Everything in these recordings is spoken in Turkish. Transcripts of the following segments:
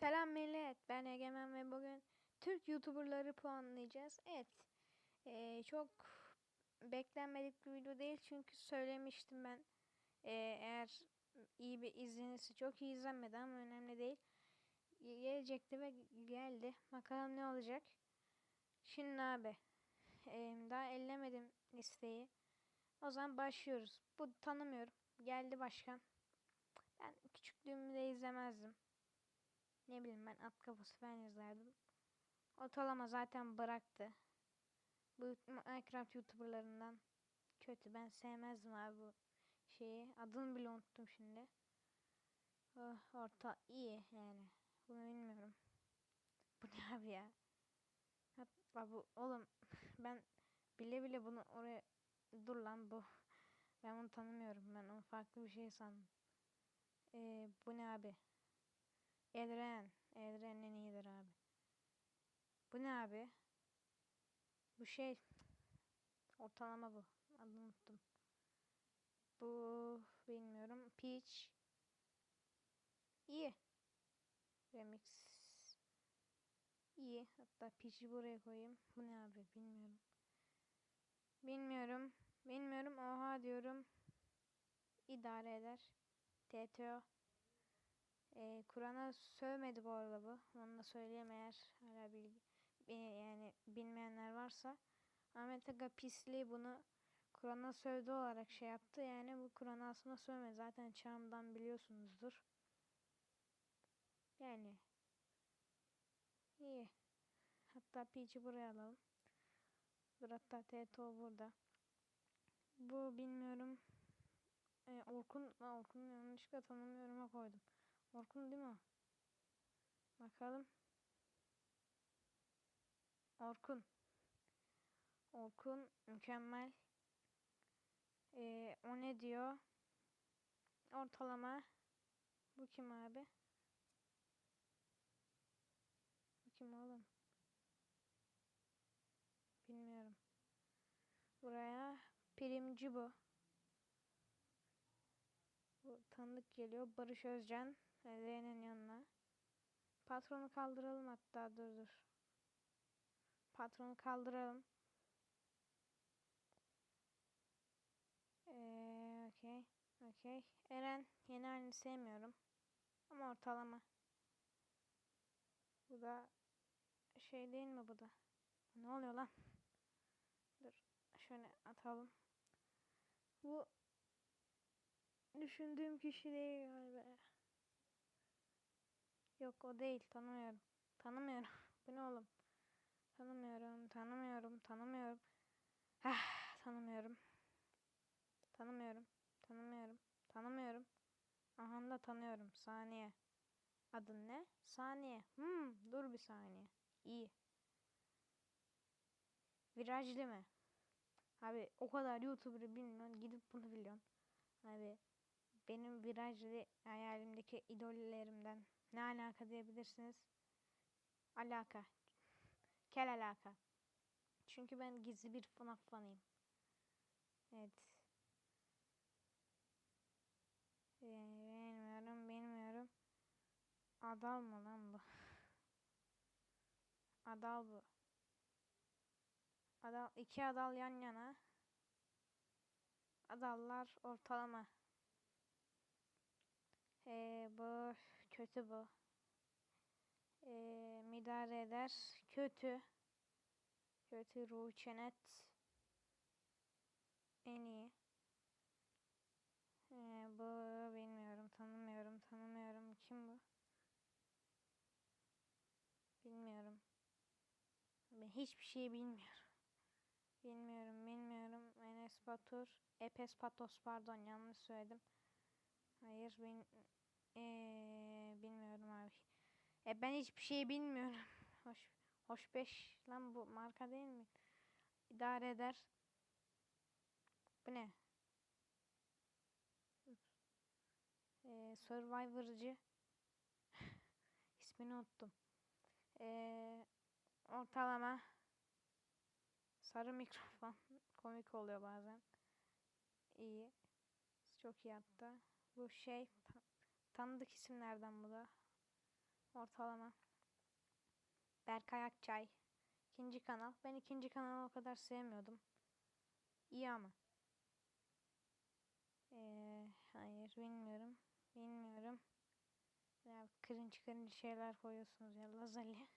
Selam millet, ben Egemen ve bugün Türk YouTuber'ları puanlayacağız. Evet, eee, çok beklenmedik bir video değil çünkü söylemiştim ben. Eee, eğer iyi bir izlenirse çok iyi izlenmedi ama önemli değil. Ge- Gelecekti ve geldi. Bakalım ne olacak. Şimdi abi, eee, daha ellemedim listeyi. O zaman başlıyoruz. Bu tanımıyorum. Geldi başkan. Ben küçüklüğümde izlemezdim. Ne bileyim ben at kafası falan izlerdim. Ortalama zaten bıraktı. Bu Minecraft YouTuber'larından kötü. Ben sevmezdim abi bu şeyi. Adını bile unuttum şimdi. Oh, orta iyi yani. Bunu bilmiyorum. Bu ne abi ya? Hatta bu oğlum ben bile bile bunu oraya dur lan bu. Ben onu tanımıyorum. Ben onu farklı bir şey sandım. Ee, bu ne abi? Edren. Edren en iyidir abi. Bu ne abi? Bu şey. Ortalama bu. Adını unuttum. Bu bilmiyorum. Peach. İyi. Remix. İyi. Hatta Peach'i buraya koyayım. Bu ne abi? Bilmiyorum. Bilmiyorum. Bilmiyorum. Oha diyorum. İdare eder. TTO. Ee, Kur'an'a sövmedi bu arada bu. Onu da söyleyeyim eğer hala bilgi e, yani bilmeyenler varsa. Ahmet Aga Pisli bunu Kur'an'a sövdü olarak şey yaptı. Yani bu Kur'an'a aslında sövmedi. Zaten çağımdan biliyorsunuzdur. Yani iyi. Hatta Peach'i buraya alalım. Dur hatta TTO burada. Bu bilmiyorum. Ee, Orkun, Orkun'u yanlışlıkla tanımıyorum'a koydum. Orkun değil mi? Bakalım. Orkun. Orkun mükemmel. Ee, o ne diyor? Ortalama. Bu kim abi? Bu kim oğlum? Bilmiyorum. Buraya primci bu. Bu tanıdık geliyor. Barış Özcan. L'nin yanına. Patronu kaldıralım hatta dur dur. Patronu kaldıralım. Ee, okey. Okey. Eren yeni halini sevmiyorum. Ama ortalama. Bu da şey değil mi bu da? Ne oluyor lan? Dur. Şöyle atalım. Bu düşündüğüm kişi değil galiba. Yok o değil. Tanımıyorum. Tanımıyorum. Bu ne oğlum? Tanımıyorum. Tanımıyorum. Tanımıyorum. Ah, tanımıyorum. Tanımıyorum. Tanımıyorum. Tanımıyorum. Aha da tanıyorum. Saniye. Adın ne? Saniye. Hmm, dur bir saniye. İyi. Virajlı mı? Abi o kadar YouTuber'ı bilmiyorsun. Gidip bunu biliyorsun. Abi benim virajlı hayalimdeki idollerimden ne alaka diyebilirsiniz? Alaka. Kel alaka. Çünkü ben gizli bir FNAF fanıyım. Evet. Ee, bilmiyorum, bilmiyorum. Adal mı lan bu? Adal bu. Adal, iki adal yan yana. Adallar ortalama. Ee, bu kötü bu. Ee, midare eder. Kötü. Kötü ruh çenet. En iyi. Ee, bu bilmiyorum, tanımıyorum, tanımıyorum. Kim bu? Bilmiyorum. Ben hiçbir şey bilmiyorum. Bilmiyorum, bilmiyorum. Enes Batur. Epes Patos pardon yanlış söyledim. Hayır ben ee, bilmiyorum abi. E ben hiçbir şey bilmiyorum. Hoş hoş beş lan bu marka değil mi? İdare eder. Bu ne? Ee, Survivor'cı. İsmini unuttum. Ee, ortalama. Sarı mikrofon. Komik oluyor bazen. İyi. Çok iyi hatta. Bu şey tanıdık isimlerden bu da. ortalama. Berkay Akçay. ikinci kanal. Ben ikinci kanalı o kadar sevmiyordum. İyi ama. Ee, hayır bilmiyorum. Bilmiyorum. Ya cringe cringe şeyler koyuyorsunuz ya Lazali.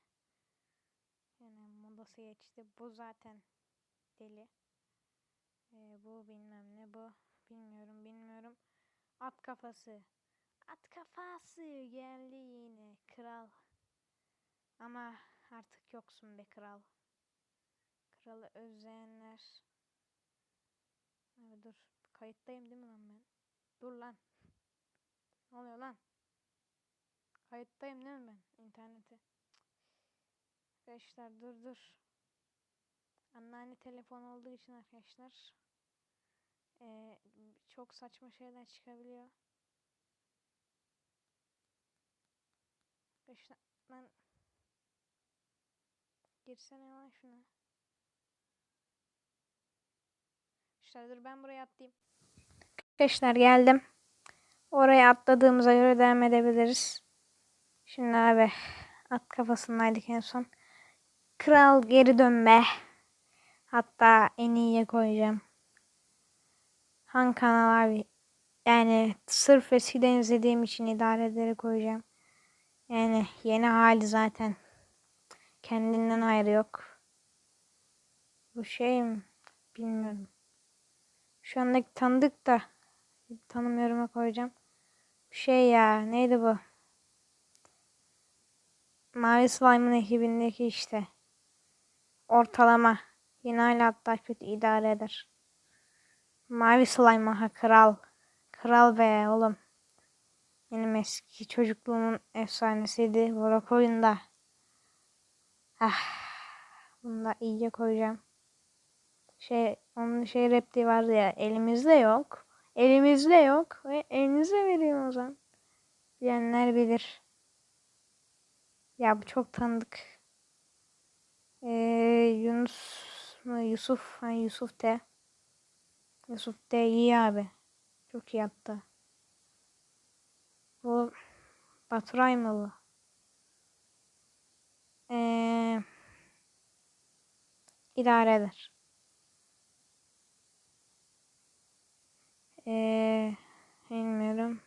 Yani modası geçti. Bu zaten deli. Ee, bu bilmem ne bu. Bilmiyorum bilmiyorum. At kafası. At kafası geldi yine kral. Ama artık yoksun be kral. Kralı özleyenler. Abi dur. Kayıttayım değil mi lan ben? Dur lan. Ne oluyor lan? Kayıttayım değil mi ben? İnternete. Arkadaşlar dur dur. Anneanne telefon olduğu için arkadaşlar. Ee, çok saçma şeyler çıkabiliyor. Arkadaşlar lan girsene lan şuna. Arkadaşlar dur ben buraya atlayayım. Arkadaşlar geldim. Oraya atladığımıza göre devam edebiliriz. Şimdi abi at kafasındaydık en son. Kral geri dönme. Hatta en iyiye koyacağım. Han kanal abi. Yani sırf eskiden izlediğim için idare ederek koyacağım. Yani yeni hali zaten. Kendinden ayrı yok. Bu şey mi? Bilmiyorum. Şu andaki tanıdık da tanımıyorum'a koyacağım. Şey ya neydi bu? Mavi Slime'ın ekibindeki işte. Ortalama. Yine hala hatta kötü idare eder. Mavi Slime ha kral. Kral be oğlum. Benim eski çocukluğumun efsanesiydi. Burak oyunda. Ah. Bunu da iyice koyacağım. Şey, onun şey repliği vardı ya. Elimizde yok. Elimizde yok. Ve elinize vereyim o zaman. Bilenler bilir. Ya bu çok tanıdık. Ee, Yunus mu? Yusuf. Ha, Yusuf de. Yusuf de iyi abi. Çok iyi yaptı. Bu Baturay bu? Ee, idare eder. Ee, bilmiyorum.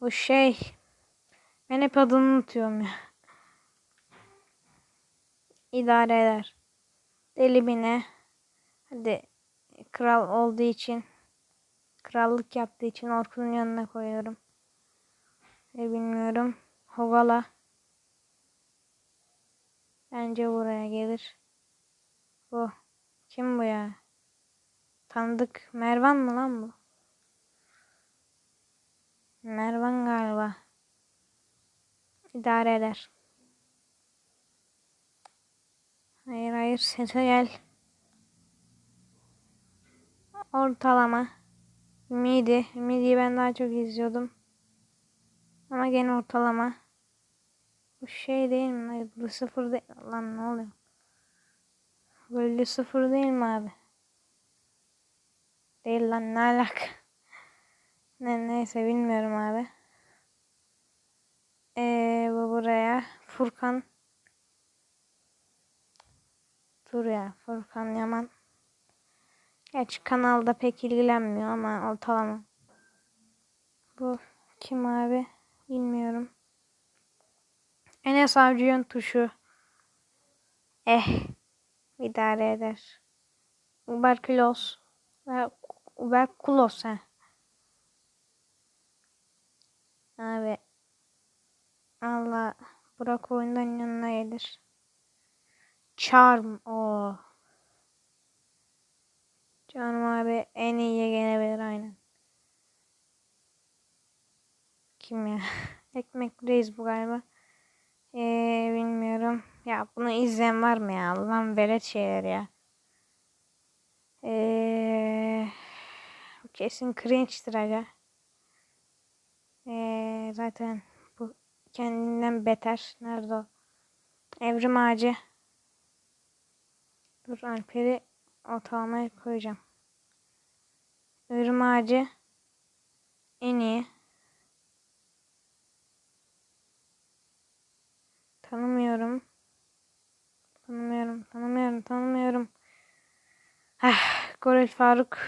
Bu şey. Ben hep adını unutuyorum ya. İdare eder. Deli bine. Hadi kral olduğu için krallık yaptığı için Orkun'un yanına koyuyorum. Hovala. Bence buraya gelir. Bu. Kim bu ya? Tanıdık. Mervan mı lan bu? Mervan galiba. İdare eder. Hayır hayır sese gel. Ortalama. Midi. Midi'yi ben daha çok izliyordum. Ama gene ortalama. Bu şey değil mi? Bu sıfır değil. Lan ne oluyor? Böyle sıfır değil mi abi? Değil lan ne alaka? Ne, neyse bilmiyorum abi. Ee, bu buraya. Furkan. Dur ya. Furkan Yaman. Gerçi kanalda pek ilgilenmiyor ama ortalama. Bu kim abi? Bilmiyorum. Enes Avcı'nın tuşu. Eh. idare eder. Uberkulos. Uberkulos he. Abi. Allah. Burak oyundan yanına gelir. Charm. o. Canım abi en iyiye gelebilir aynen. Kim ya? Ekmek reis bu galiba. Ee, bilmiyorum. Ya bunu izleyen var mı ya? Allah'ım velet şeyler ya. Ee, kesin cringe'dir aga. Ee, zaten bu kendinden beter. Nerede o? Evrim ağacı. Dur Alper'i ortalamaya koyacağım. Evrim ağacı en iyi. Tanımıyorum. Tanımıyorum, tanımıyorum, tanımıyorum. Ah, Goril Faruk.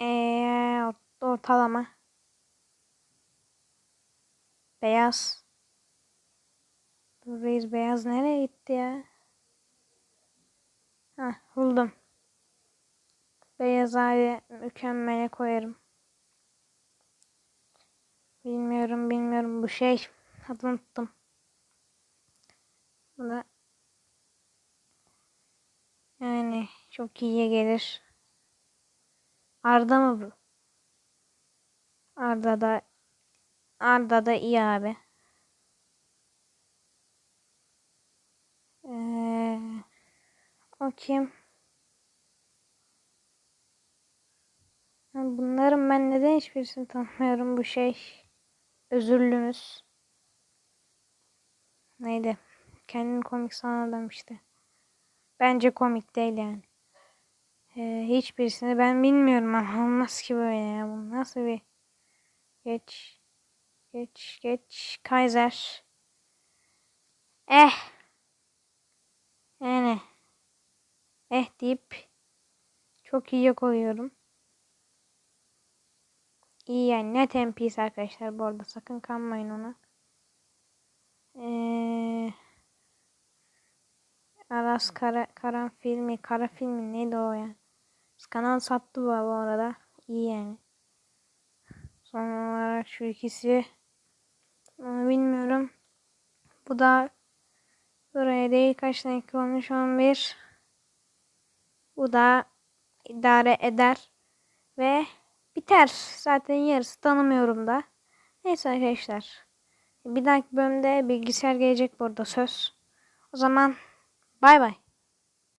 Ee, ort- ortalama. Beyaz. Dur reis beyaz nereye gitti ya? Hah buldum. Beyaz hali mükemmele koyarım. Bilmiyorum bilmiyorum bu şey. Adını unuttum. Bu da yani çok iyiye gelir. Arda mı bu? Arda da Arda da iyi abi. Ee, o kim? Bunların ben neden hiçbirisini tanımıyorum bu şey. Özürlümüz. Neydi? Kendini komik sanan adam işte. Bence komik değil yani. Ee, hiçbirisini ben bilmiyorum ama olmaz ki böyle ya. Bu nasıl bir geç geç geç Kaiser. Eh. Yani eh deyip çok iyiye koyuyorum. İyi yani net MP'si arkadaşlar bu arada sakın kanmayın ona. Ee, Aras Kara, Karan filmi, Kara filmi neydi o ya? Kanal sattı bu arada. İyi yani. Son olarak şu ikisi. Onu bilmiyorum. Bu da buraya değil kaç dakika olmuş 11. Bu da idare eder. Ve biter. Zaten yarısı tanımıyorum da. Neyse arkadaşlar. Bir dahaki bölümde bilgisayar gelecek burada söz. O zaman bay bay.